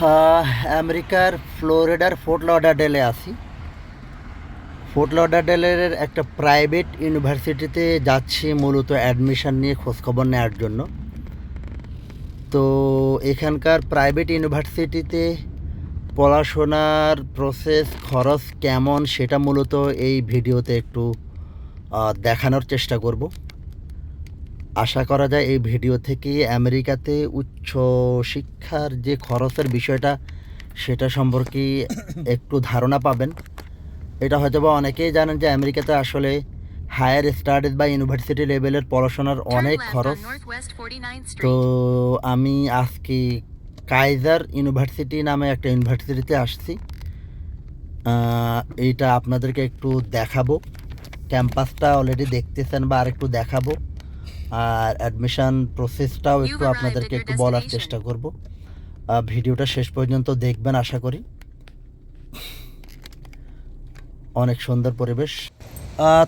আহ, আমেরিকার ফ্লোরিডার ফোর্ট লডারডেলে আছি। ফোর্ট লডারডেলের একটা প্রাইভেট ইউনিভার্সিটিতে যাচ্ছি মূলত অ্যাডমিশন নিয়ে খোঁজখবর নেওয়ার জন্য। তো এখানকার প্রাইভেট ইউনিভার্সিটিতে পড়াশোনার প্রসেস খরচ কেমন সেটা মূলত এই ভিডিওতে একটু দেখানোর চেষ্টা করব। আশা করা যায় এই ভিডিও থেকে আমেরিকাতে উচ্চ শিক্ষার যে খরচের বিষয়টা সেটা সম্পর্কে একটু ধারণা পাবেন। এটা হয়তো বা অনেকেই জানেন যে আমেরিকাতে আসলে হায়ার স্টাডিজ বা ইউনিভার্সিটি লেভেলের পড়াশোনার অনেক খরচ। তো আমি আজকে কাইজার ইউনিভার্সিটি নামে একটা ইউনিভার্সিটিতে আসছি। এইটা আপনাদেরকে একটু দেখাবো। ক্যাম্পাসটা অলরেডি দেখতেছেন বা আরেকটু দেখাবো। আর অ্যাডমিশন প্রসেসটাও একটু আপনাদেরকে একটু বলার চেষ্টা করব। ভিডিওটা শেষ পর্যন্ত দেখবেন আশা করি। অনেক সুন্দর পরিবেশ।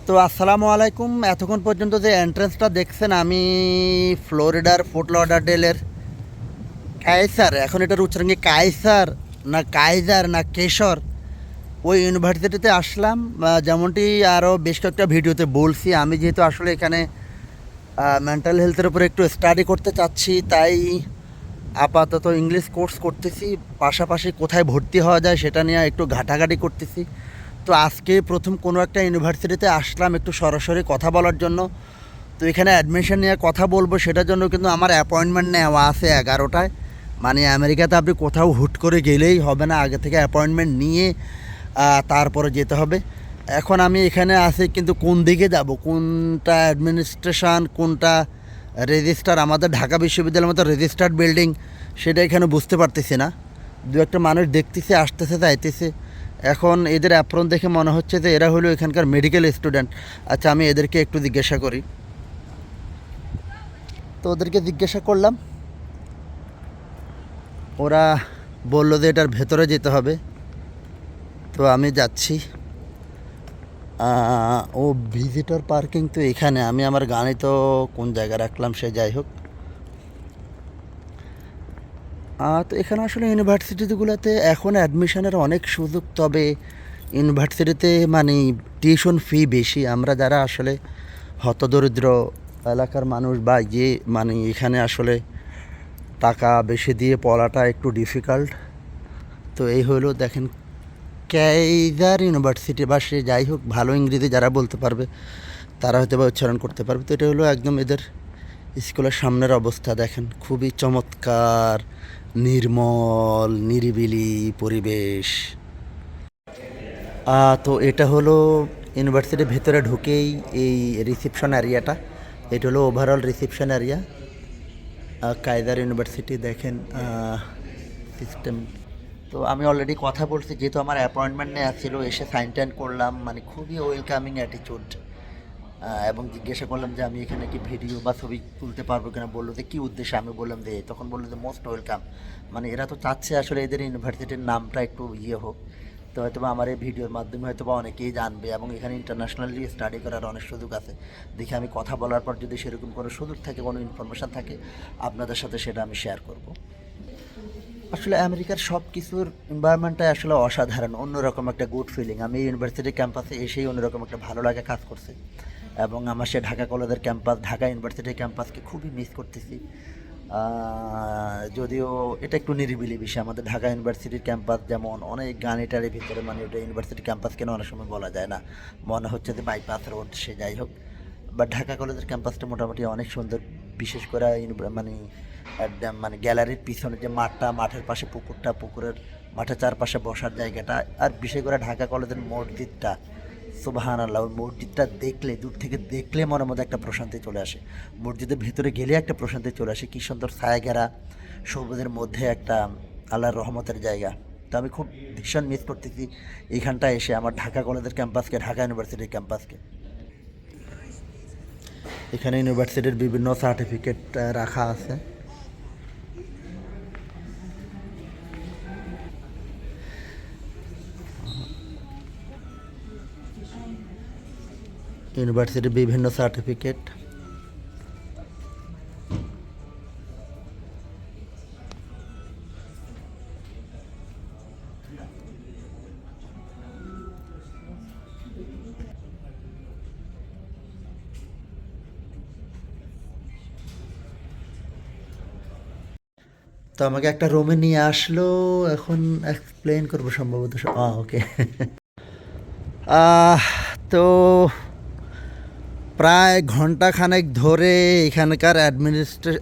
তো আসসালামু আলাইকুম। এতক্ষণ পর্যন্ত যে এন্ট্রান্সটা দেখছেন আমি ফ্লোরিডার ফোর্ট লডারডেলের কাইসার এখন এটার উচ্চারণ কি কাইসার না কাইজার না কেশর? ওই ইউনিভার্সিটিতে আসলাম। যেমনটি আরও বেশ কয়েকটা ভিডিওতে বলছি আমি যেহেতু আসলে এখানে মেন্টাল হেলথের উপরে একটু স্টাডি করতে চাচ্ছি, তাই আপাতত ইংলিশ কোর্স করতেছি। পাশাপাশি কোথায় ভর্তি হওয়া যায় সেটা নিয়ে একটু ঘাটাঘাটি করতেছি। তো আজকে প্রথম কোনো একটা ইউনিভার্সিটিতে আসলাম একটু সরাসরি কথা বলার জন্য। তো এখানে অ্যাডমিশন নিয়ে কথা বলব সেটার জন্য কিন্তু আমার অ্যাপয়েন্টমেন্ট নেওয়া আছে এগারোটায়। মানে আমেরিকাতে আপনি কোথাও হুট করে গেলেই হবে না, আগে থেকে অ্যাপয়েন্টমেন্ট নিয়ে তারপরে যেতে হবে। এখন আমি এখানে আছি, কিন্তু কোন দিকে যাব? কোনটা অ্যাডমিনিস্ট্রেশন কোনটা রেজিস্টার আমাদের ঢাকা বিশ্ববিদ্যালয়ের মতো রেজিস্টার্ড বিল্ডিং সেটা এখানে বুঝতে পারতেছি না। দু একটা মানুষ দেখতেছে, আসতেছে, যাইতেছে। এখন এদের অ্যাপ্রন দেখে মনে হচ্ছে যে এরা হলো এখানকার মেডিকেল স্টুডেন্ট আচ্ছা আমি এদেরকে একটু জিজ্ঞাসা করি। তো ওদেরকে জিজ্ঞাসা করলাম। ওরা বলল যে এটার ভেতরে যেতে হবে। তো আমি যাচ্ছি। ও ভিজিটর পার্কিং তো এখানে। আমি আমার গাড়ি তো কোন জায়গায় রাখলাম সে যাই হোক। তো এখানে আসলে ইউনিভার্সিটিগুলোতে এখন অ্যাডমিশনের অনেক সুযোগ, তবে ইউনিভার্সিটিতে মানে টিউশন ফি বেশি। আমরা যারা আসলে হতদরিদ্র এলাকার মানুষ বা যে মানে এখানে আসলে টাকা বেশি দিয়ে পড়াটা একটু ডিফিকাল্ট তো এই হলো দেখেন ক্যাইজার ইউনিভার্সিটি বা সে যাই হোক ভালো ইংরেজি যারা বলতে পারবে, তারা হয়তো বা উচ্চারণ করতে পারবে। তো এটা হলো একদম এদের স্কুলের সামনের অবস্থা, দেখেন। খুবই চমৎকার, নির্মল, নিরিবিলি পরিবেশ। তো এটা হলো ইউনিভার্সিটির ভেতরে ঢুকেই এই রিসেপশন এরিয়াটা। এটা হলো ওভারঅল রিসেপশন এরিয়া। কায়দার ইউনিভার্সিটি, দেখেন সিস্টেম তো আমি অলরেডি কথা বলছি, যেহেতু আমার অ্যাপয়েন্টমেন্ট নেওয়া ছিল, এসে সাইন টাইন করলাম মানে খুবই ওয়েলকামিং অ্যাটিচিউড এবং জিজ্ঞাসা করলাম যে আমি এখানে কি ভিডিও বা ছবি তুলতে পারব কিনা, বলল যে কী উদ্দেশ্যে? আমি বললাম যে, তখন বলল যে মোস্ট ওয়েলকাম মানে এরা তো চাচ্ছে আসলে এদের ইউনিভার্সিটির নামটা একটু ইয়ে হোক, তো হয়তো বা আমার এই ভিডিওর মাধ্যমে হয়তো বা অনেকেই জানবে, এবং এখানে ইন্টারন্যাশনালি স্টাডি করার অনেক সুযোগ আছে। দেখে আমি কথা বলার পর যদি সেরকম কোনো সুযোগ থাকে, কোনো ইনফরমেশান থাকে, আপনাদের সাথে সেটা আমি শেয়ার করব। আসলে আমেরিকার সব কিছুর এনভায়রনমেন্টটাই আসলে অসাধারণ, অন্যরকম একটা গুড ফিলিং আমি ইউনিভার্সিটি ক্যাম্পাসে এসেই অন্যরকম একটা ভালো লাগা কাজ করছে এবং আমার সে ঢাকা কলেজের ক্যাম্পাস ঢাকা ইউনিভার্সিটির ক্যাম্পাসকে খুবই মিস করতেছি। যদিও এটা একটু নিরিবিলি বিষয়, আমাদের ঢাকা ইউনিভার্সিটির ক্যাম্পাস যেমন অনেক গানিটারের ভিতরে মানে ওটা ইউনিভার্সিটি ক্যাম্পাস কেন অনেক সময় বলা যায় না। মনে হচ্ছে যে বাইপাস রোড সে যাই হোক। বাট ঢাকা কলেজের ক্যাম্পাসটা মোটামুটি অনেক সুন্দর, বিশেষ করে মানে একদম মানে গ্যালারির পিছনে যে মাঠটা, মাঠের পাশে পুকুরটা, পুকুরের মাঠের চারপাশে বসার জায়গাটা আর বিশেষ করে ঢাকা কলেজের মসজিদটা সুবাহান আল্লাহ মসজিদটা দেখলে, দূর থেকে দেখলে মনের মধ্যে একটা প্রশান্তি চলে আসে। মসজিদের ভেতরে গেলে একটা প্রশান্তি চলে আসে। কী সুন্দর ছায়া ঘেরা সবুজের মধ্যে একটা আল্লাহর রহমতের জায়গা। তো আমি খুব ভীষণ মিস করতেছি এইখানটা এসে আমার ঢাকা কলেজের ক্যাম্পাসকে, ঢাকা ইউনিভার্সিটির ক্যাম্পাসকে। এখানে ইউনিভার্সিটির বিভিন্ন সার্টিফিকেট রাখা আছে। ইউনিভার্সিটির বিভিন্ন সার্টিফিকেট। তো আমাকে একটা রুমে নিয়ে আসলো, এখন এক্সপ্লেন করব সম্ভবত ওকে তো প্রায় ঘন্টাখানেক ধরে এখানকার অ্যাডমিনিস্ট্রে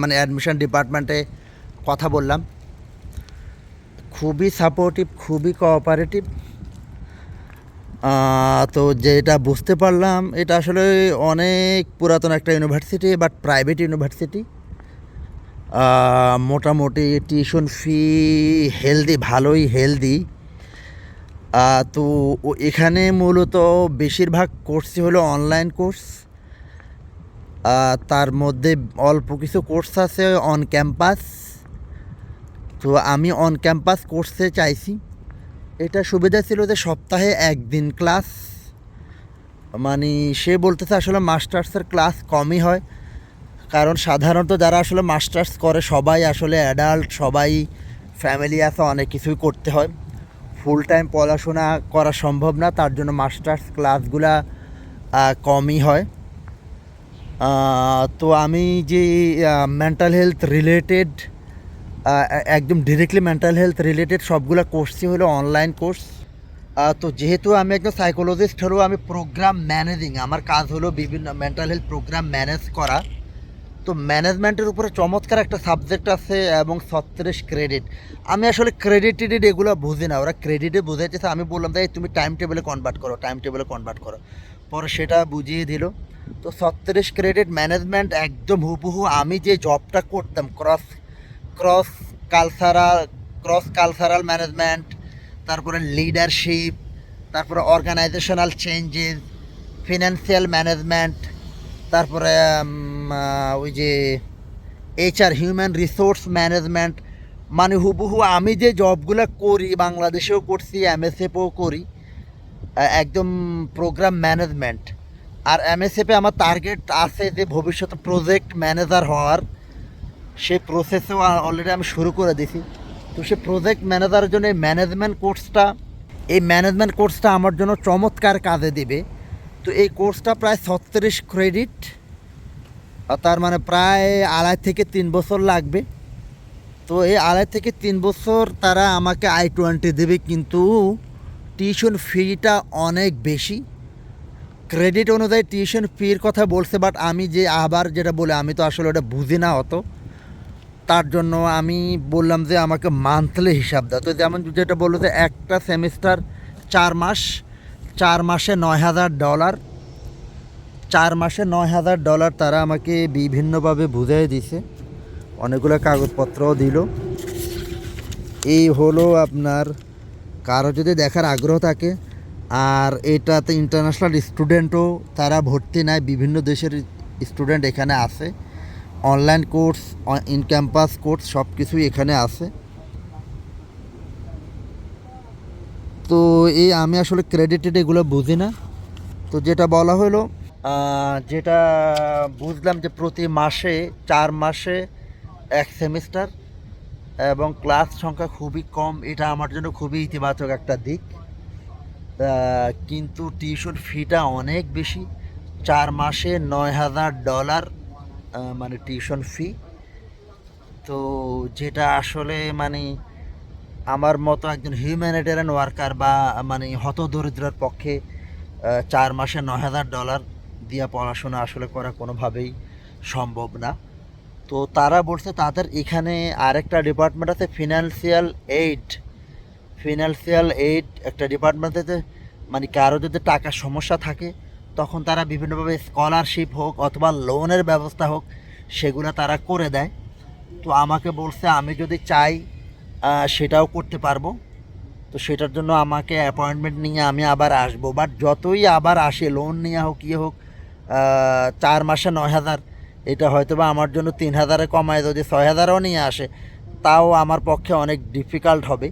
মানে অ্যাডমিশন ডিপার্টমেন্টে কথা বললাম। খুবই সাপোর্টিভ খুবই কোঅপারেটিভ তো যেটা বুঝতে পারলাম, এটা আসলে অনেক পুরাতন একটা ইউনিভার্সিটি বাট প্রাইভেট ইউনিভার্সিটি মোটামুটি টিউশন ফি হেলদি ভালোই হেলদি তো এখানে মূলত বেশিরভাগ কোর্সই হলো অনলাইন কোর্স তার মধ্যে অল্প কিছু কোর্স আছে অন ক্যাম্পাস তো আমি অন ক্যাম্পাস কোর্সে চাইছি। এটা সুবিধা ছিল যে সপ্তাহে একদিন ক্লাস মানে সে বলতেছে আসলে মাস্টার্সের ক্লাস কমই হয়। কারণ সাধারণত যারা আসলে মাস্টার্স করে সবাই আসলে অ্যাডাল্ট সবাই ফ্যামিলি আছে, অনেক কিছুই করতে হয়। ফুল টাইম পড়াশোনা করা সম্ভব না, তার জন্য মাস্টার্স ক্লাসগুলা কমই হয়। তো আমি যে মেন্টাল হেলথ রিলেটেড একদম ডিরেক্টলি মেন্টাল হেলথ রিলেটেড সবগুলো কোর্সই হলো অনলাইন কোর্স তো যেহেতু আমি একজন সাইকোলজিস্ট হলেও আমি প্রোগ্রাম ম্যানেজিং আমার কাজ হলো বিভিন্ন মেন্টাল হেলথ প্রোগ্রাম ম্যানেজ করা। তো ম্যানেজমেন্টের উপরে চমৎকার একটা সাবজেক্ট আছে এবং ছত্রিশ ক্রেডিট আমি আসলে ক্রেডিট টেডিট এগুলো বুঝি না, ওরা ক্রেডিটে বুঝাইতেছে আমি বললাম তাই তুমি টাইম টেবিলে কনভার্ট করো টাইম টেবিলে কনভার্ট করো। পরে সেটা বুঝিয়ে দিল। তো ছত্রিশ ক্রেডিট ম্যানেজমেন্ট একদম হুবহু আমি যে জবটা করতাম cross cross cultural cross cultural management তারপরে লিডারশিপ তারপরে অর্গানাইজেশনাল চেঞ্জেস ফিনান্সিয়াল ম্যানেজমেন্ট তারপরে ওই যে এইচআর হিউম্যান রিসোর্স ম্যানেজমেন্ট মানে হুবহু আমি যে জবগুলো করি, বাংলাদেশেও করছি এমএসএফও করি একদম প্রোগ্রাম ম্যানেজমেন্ট আর এমএসএফে আমার টার্গেট আছে যে ভবিষ্যতে প্রজেক্ট ম্যানেজার হওয়ার। সেই প্রসেসও অলরেডি আমি শুরু করে দিছি তো সে প্রজেক্ট ম্যানেজারের জন্য এই ম্যানেজমেন্ট কোর্সটা এই ম্যানেজমেন্ট কোর্সটা আমার জন্য চমৎকার কাজে দিবে। তো এই কোর্সটা প্রায় ছত্রিশ ক্রেডিট তার মানে প্রায় আড়াই থেকে তিন বছর লাগবে। তো এই আড়াই থেকে তিন বছর তারা আমাকে আই টোয়েন্টি দেবে, কিন্তু টিউশন ফিটা অনেক বেশি। ক্রেডিট অনুযায়ী টিউশন ফির কথা বলছে, বাট আমি যে আবার যেটা বলে, আমি তো আসলে ওটা বুঝি না অত। তার জন্য আমি বললাম যে আমাকে মান্থলি হিসাব দাও। তো যেমন যেটা বলল যে একটা সেমিস্টার চার মাস চার মাসে নয় হাজার ডলার। চার মাসে নয় হাজার ডলার তারা আমাকে বিভিন্নভাবে বুঝিয়ে দিছে। অনেকগুলো কাগজপত্রও দিল। এই হলো আপনার, কারও যদি দেখার আগ্রহ থাকে, আর এটাতে ইন্টারন্যাশনাল স্টুডেন্টও তারা ভর্তি নেয় বিভিন্ন দেশের স্টুডেন্ট এখানে আছে। Online course in campus course সব কিছুই এখানে আছে। তো এই আমি আসলে ক্রেডিটেড এগুলো বুঝি না। তো যেটা বলা হলো যেটা বুঝলাম যে প্রতি মাসে, চার মাসে এক সেমিস্টার এবং ক্লাস সংখ্যা খুবই কম, এটা আমার জন্য খুবই ইতিবাচক একটা দিক। কিন্তু টিউশন ফিটা অনেক বেশি, চার মাসে নয় হাজার ডলার মানে টিউশন ফি তো যেটা আসলে মানে আমার মতো একজন হিউম্যানিটেরিয়ান ওয়ার্কার বা মানে হতদরিদ্রের পক্ষে চার মাসে নয় হাজার ডলার দিয়ে পড়াশোনা আসলে করা কোনোভাবেই সম্ভব না। তো তারা বলছে তাদের এখানে আরেকটা ডিপার্টমেন্ট আছে ফিনান্সিয়াল এইড ফিনান্সিয়াল এইড একটা ডিপার্টমেন্ট মানে কারও যদি টাকার সমস্যা থাকে, তখন তারা বিভিন্নভাবে স্কলারশিপ হোক অথবা লোনের ব্যবস্থা হোক, সেগুলো তারা করে দেয়। তো আমাকে বলছে, আমি যদি চাই সেটাও করতে পারব। তো সেটার জন্য আমাকে অ্যাপয়েন্টমেন্ট নিয়ে আমি আবার আসব। বাট যতই আবার আসে লোন নিয়ে হোক ইয়ে হোক চার মাসে নয় হাজার, এটা হয়তো বা আমার জন্য তিন হাজারে কমায়, যদি ছয় হাজারও নিয়ে আসে, তাও আমার পক্ষে অনেক ডিফিকাল্ট হবে।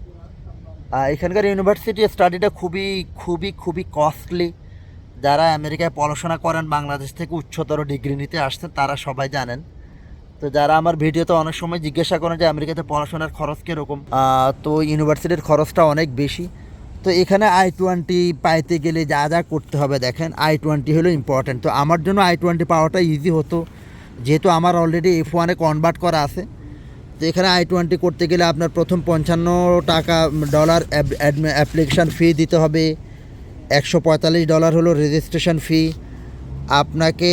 এখানকার ইউনিভার্সিটি স্টাডিটা খুবই খুবই খুবই কস্টলি যারা আমেরিকায় পড়াশোনা করেন, বাংলাদেশ থেকে উচ্চতর ডিগ্রি নিতে আসছেন, তারা সবাই জানেন। তো যারা আমার ভিডিওতে অনেক সময় জিজ্ঞাসা করেন যে আমেরিকাতে পড়াশোনার খরচ কীরকম তো ইউনিভার্সিটির খরচটা অনেক বেশি। তো এখানে আই টোয়েন্টি পাইতে গেলে যা যা করতে হবে দেখেন, আই টোয়েন্টি হলো ইম্পর্ট্যান্ট তো আমার জন্য আই টোয়েন্টি পাওয়াটা ইজি হতো, যেহেতু আমার অলরেডি এফ ওয়ানে কনভার্ট করা আছে। তো এখানে আই টোয়েন্টি করতে গেলে আপনার প্রথম পঞ্চান্ন টাকা ডলার অ্যাপ্লিকেশান ফি দিতে হবে, একশো পঁয়তাল্লিশ ডলার হলো রেজিস্ট্রেশন ফি আপনাকে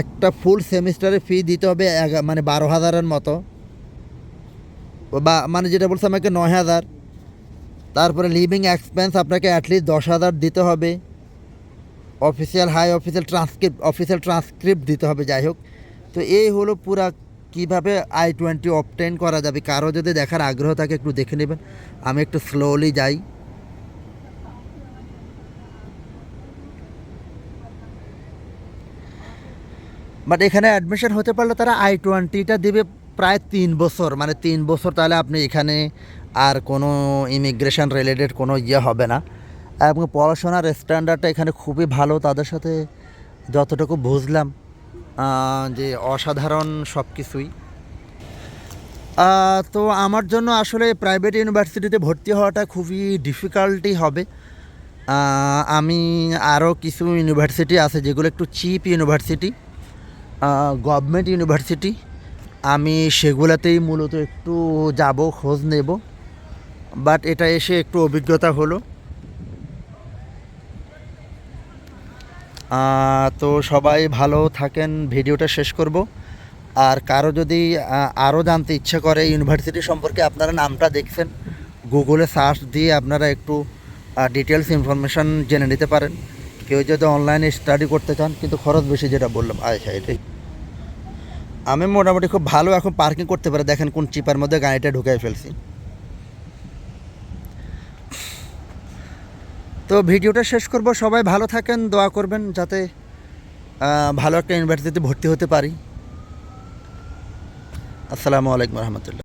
একটা ফুল সেমিস্টারের ফি দিতে হবে মানে বারো হাজারের মতো। বা মানে যেটা বলছে আমাকে নয় হাজার। তারপরে লিভিং এক্সপেন্স আপনাকে অ্যাটলিস্ট দশ হাজার দিতে হবে। Official high official transcript official transcript দিতে হবে, যাই হোক। তো এই হলো পুরা কীভাবে আই টোয়েন্টি অবটেন করা যাবে। কারও যদি দেখার আগ্রহ থাকে, একটু দেখে নেবেন। আমি একটু স্লোলি যাই। বাট এখানে অ্যাডমিশন হতে পারলে তারা আই টোয়েন্টিটা দেবে প্রায় তিন বছর। মানে তিন বছর তাহলে আপনি এখানে আর কোনো ইমিগ্রেশন রিলেটেড কোনো ইয়ে হবে না। এবং পড়াশোনার স্ট্যান্ডার্ডটা এখানে খুবই ভালো। তাদের সাথে যতটুকু বুঝলাম যে অসাধারণ সব কিছুই তো আমার জন্য আসলে প্রাইভেট ইউনিভার্সিটিতে ভর্তি হওয়াটা খুবই ডিফিকাল্টই হবে। আমি আরও কিছু ইউনিভার্সিটি আছে যেগুলো একটু চিপ ইউনিভার্সিটি গভর্নমেন্ট ইউনিভার্সিটি আমি সেগুলোতেই মূলত একটু যাব, খোঁজ নেব। বাট এটা এসে একটু অভিজ্ঞতা হলো। তো সবাই ভালো থাকেন, ভিডিওটা শেষ করব। আর কারও যদি আরও জানতে ইচ্ছে করে ইউনিভার্সিটি সম্পর্কে আপনারা নামটা দেখছেন গুগলে সার্চ দিয়ে আপনারা একটু ডিটেলস ইনফরমেশান জেনে নিতে পারেন। কেউ যদি অনলাইনে স্টাডি করতে চান, কিন্তু খরচ বেশি যেটা বললাম আচ্ছা এটাই আমি মোটামুটি খুব ভালো এখন পার্কিং করতে পারে। দেখেন কোন চিপার মধ্যে গাড়িটা ঢুকাই ফেলছি। তো ভিডিওটা শেষ করব। সবাই ভালো থাকেন, দোয়া করবেন যাতে ভালো একটা ইউনিভার্সিটিতে ভর্তি হতে পারি। আসসালামু আলাইকুম রহমতুল্লাহ।